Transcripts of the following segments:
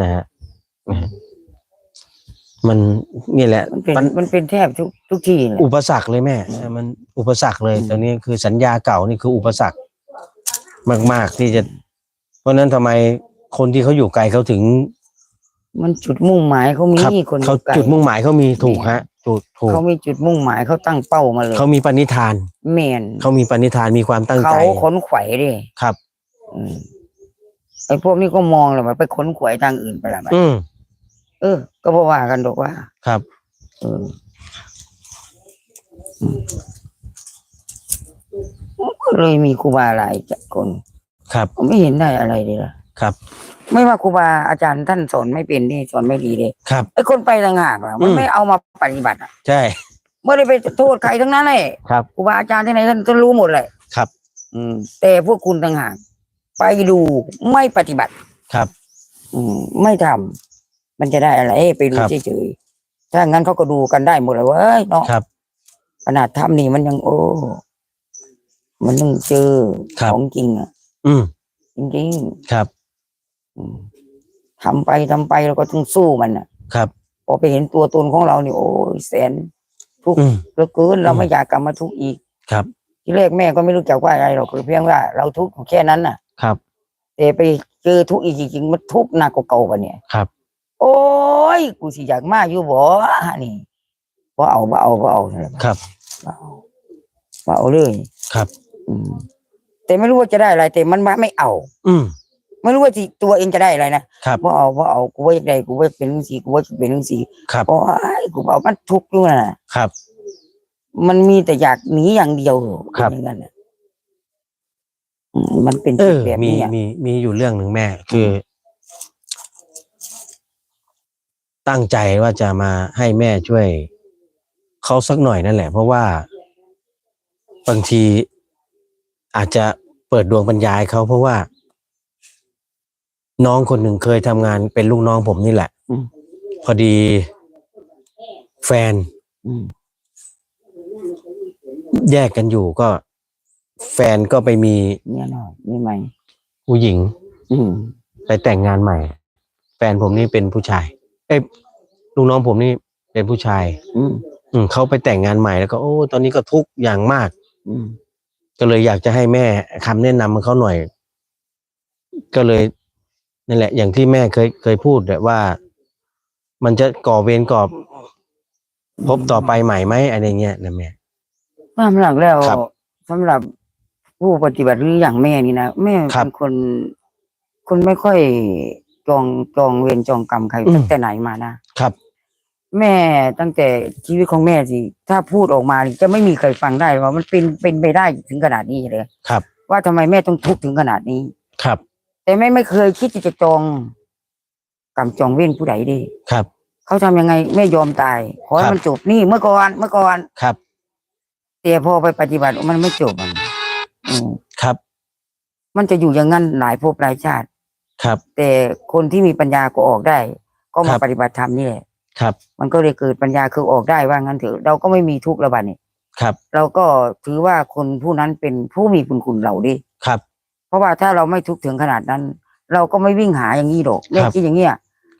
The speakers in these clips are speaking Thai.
นะฮะนะฮะมันนี่แหละมันเป็นปัญมันเป็นแทบทุกทุกที่เลยอุปสรรคเลยแม่เออมันอุปสรรคเลยอืมตอนนี้คือสัญญาเก่านี่คืออุปสรรคมาก ๆ ที่จะ เพราะฉะนั้นทำไมคนที่เขาอยู่ไกลเขาถึงมันจุดมุ่งหมายเขามีครับคนเขาไกลจุดมุ่งหมายเขามีถูกฮะถูกถูกเขามีจุดมุ่งหมายเขาตั้งเป้ามาเลยเขามีปณิธาน แมนเขามีปณิธานมีความตั้งเขาใจขนขวายดิครับ อืม ไอ้พวกนี้ก็มองเลยว่าไปขนขวายทางอื่นไปละบัดอืมเออ ก็เพราะว่ากันดอกว่า ครับ เอออืมก็เลยมีครูบาหลายคนครับผมไม่เห็นได้อะไรเลยล่ะครับ ไม่ว่าครูบาอาจารย์ท่านสอนไม่เป็นนี่สอนไม่ดีเลยครับไอ้คนไปต่างหากล่ะมันอืมไม่เอามาปฏิบัติอะใช่ไม่ได้ไปโทษใครทั้งนั้นเลยครับครูบาอาจารย์ที่ไหนท่านท่านรู้หมดเลยครับ อืม แต่พวกคุณต่างหาก ไปดูไม่ปฏิบัติ ครับ อืมไม่ทำมันจะได้อะไรไปดูครับ เฉยๆถ้างั้นเขาก็ดูกันได้หมดเลยเว้ยเนาะครับ ขนาดทำนี่มันยังโอ้ มันต้องเจอครับ ของจริงอะ อืมจริงครับ ๆอืมทำไปทำไปเราก็ต้องสู้มันอะครับ พอไปเห็นตัวตนของเราเนี่ยโอ้ยแสนทุกข์อืม เหลือเกินเราอืมไม่อยากกลับมาทุกข์อีกครับ ที่แรกแม่ก็ไม่รู้จักว่าอะไรหรอกคือเพียงว่าเราทุกข์แค่นั้นน่ะ ครับ แต่ไปเจอทุกข์อีกจริงๆมันทุกข์หนักกว่าเก่ากันเนี่ยครับ โอ้ยกูสิอยากมาอยู่บ่นี่บ่เอาบ่เอาบ่เอาใช่ไหมครับ บ่เอาบ่เอาเลยครับ อืมแต่ไม่รู้ว่าจะได้อะไร แต่มันมาไม่เอา อืมไม่รู้ว่าที่ตัวเองจะได้อะไรนะครับ บ่เอาบ่เอากูว่าอยากได้กูว่าเป็นเรื่องสีกูว่าเป็นเรื่องสีครับ โอ้ยกูเอามันทุกข์อยู่น่ะ ครับ มันมีแต่อยากหนีอย่างเดียวครับเป็นอย่างนั้นน่ะอื มมันเป็นเอจิตอแบบมีนี้อะมีมีอยู่เรื่องหนึ่งแม่คือตั้งใจว่าจะมาให้แม่ช่วยเขาสักหน่อยนั่นแหละ เพราะว่าบางทีอาจจะเปิดดวงปัญญาให้เขาเพราะว่า น้องคนหนึ่งเคยทำงานเป็นลูกน้องผมนี่แหละ อืมพอดีแฟนอืมแยกกันอยู่ก็ แฟนก็ไปมีเนี่ยหน่อยนี่ไหมผู้หญิงอืมไปแต่งงานใหม่ แฟนผมนี่เป็นผู้ชายเอ้ยลูกน้องผมนี่เป็นผู้ชาย อืมอืมเขาไปแต่งงานใหม่แล้วก็โอ้ตอนนี้ก็ทุกข์อย่างมาก อืมก็เลยอยากจะให้แม่คำแนะนำเขาหน่อย ก็เลยนั่นแหละ อย่างที่แม่เคยเคยพูดแหละว่า มันจะก่อเวรก่อพบต่อไปใหม่ไหมอะไรเงี้ยนะแม่ ความหลักแล้วครับ สำหรับ ผู้ปฏิบัติหรืออย่างแม่นี่นะแม่ครับเป็นคน คนไม่ค่อยจองจองเวรจองกรรมใครอืม ตั้งแต่ไหนมานะครับ แม่ตั้งแต่ชีวิตของแม่สิ ถ้าพูดออกมานี่จะไม่มีใครฟังได้ว่ามันเป็นเป็นไปได้ถึงขนาดนี้เลย ครับ ว่าทำไมแม่ต้องทุกข์ถึงขนาดนี้ ครับ แต่แม่ไม่เคยคิดที่จะจองกรรมจองเวรผู้ใดดิครับ เขาทำยังไงแม่ยอมตายขอให้ครับ มันจบนี่เมื่อก่อนเมื่อก่อน ครับ แต่พอไปปฏิบัติมันไม่จบมัน อืมครับ มันจะอยู่อย่างนั้นหลายภพหลายชาติ ครับ แต่คนที่มีปัญญาก็ออกได้ ก็คมารับปฏิบัติธรรมนี่แหละ ครับ มันก็เลยเกิดปัญญาคือออกได้ว่างั้นเถอะเราก็ไม่มีทุกข์ระบาดนี่ครับ เราก็ถือว่าคนผู้นั้นเป็นผู้มีคุณคุณเราดิ ครับ เพราะว่าถ้าเราไม่ทุกข์ถึงขนาดนั้น เราก็ไม่วิ่งหาอย่างนี้หรอกแม่ครับคิดอย่างเงี้ย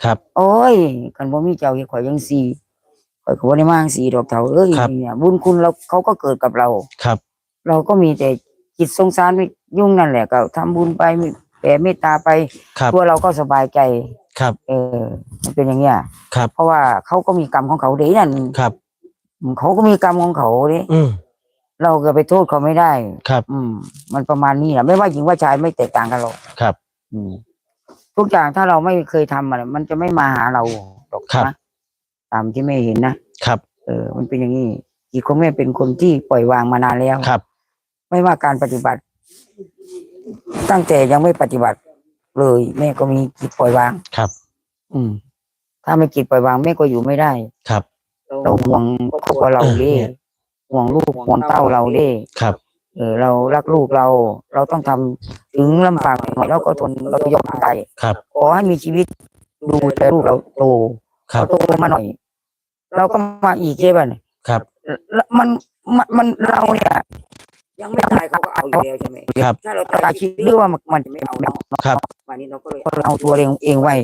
ครับ โอ้ยกันบ่มีเจ้าเฮ็ดข่อยยังสีข่อยก็บ่ได้มาจั่งสีดอกเฒ่าเอ้ยครับ เนี่ยบุญคุณเราเขาก็เกิดกับเรา ครับ เราก็มีแต่ จิตสงสารไม่ยุ่งนั่นแหละก็ทำบุญไปมีแผ่เมตตาไปครับ ตัวเราก็สบายใจ ครับ เออมันเป็นอย่างเงี้ยครับ เพราะว่าเขาก็มีกรรมของเขาเด้นั่นครับอืมเขาก็มีกรรมของเขาเด้อืมเราก็ไปโทษเขาไม่ได้ ครับ อืม มันประมาณนี้แหละไม่ว่าหญิงว่าชายไม่แตกต่างกันหรอกครับ อืมทุกอย่างถ้าเราไม่เคยทำมันมันจะไม่มาหาเราหรอกครับ นะตามที่แม่เห็นนะ ครับ เออ มันเป็นอย่างนี้จิตของแม่เป็นคนที่ปล่อยวางมานานแล้ว ครับ ไม่ว่าการปฏิบัติ ตั้งแต่ยังไม่ปฏิบัติ เลยแม่ก็มีจิตปล่อยวาง ครับ อืม ถ้าไม่จิตปล่อยวางแม่ก็อยู่ไม่ได้ ครับ เราห่วงครอบครัวเราเด้เออเนี่ยห่วงลูกห่วงเต้าเราเด้ครับ เออ เรารักลูกเรา เราต้องทำถึงลำบากหน่อยเราก็ทนเราก็ยอมตายครับขอให้มีชีวิตดูแต่ลูกเราโตครับเขาโตมาหน่อย เราก็มาอีกใช่ป่ะเนี่ยครับแล้วมันมันมันเราเนี่ย ยังไม่ตายเขาก็เอาอยู่แล้วใช่ไหมครับถ้าเราตายคิดหรือว่ามันมันจะไม่เอาเนาะครับวันนี้เราก็เลยเอาตัวเองเองไว้